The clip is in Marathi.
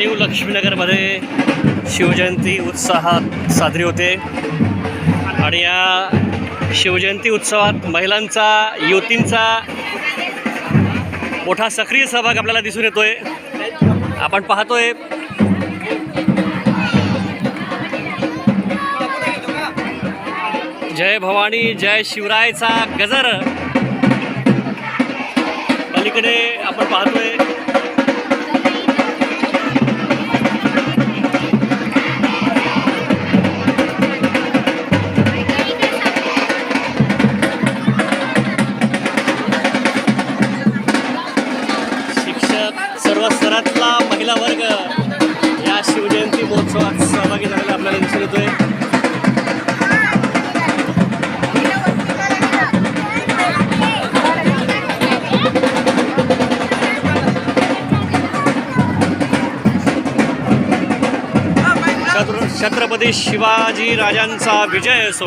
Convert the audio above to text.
न्यू लक्ष्मीनगरमध्ये शिवजयंती उत्साहात साजरी होते. आणि या शिवजयंती उत्सवात महिलांचा युवतींचा मोठा सक्रिय सहभाग आपल्याला दिसून येतोय. आपण पाहतोय. जय भवानी जय शिवरायचा गजर. पलीकडे आपण पाहतोय. आपल्याला दिसून येतोय छत्रपती शिवाजी राजांचा विजय असो.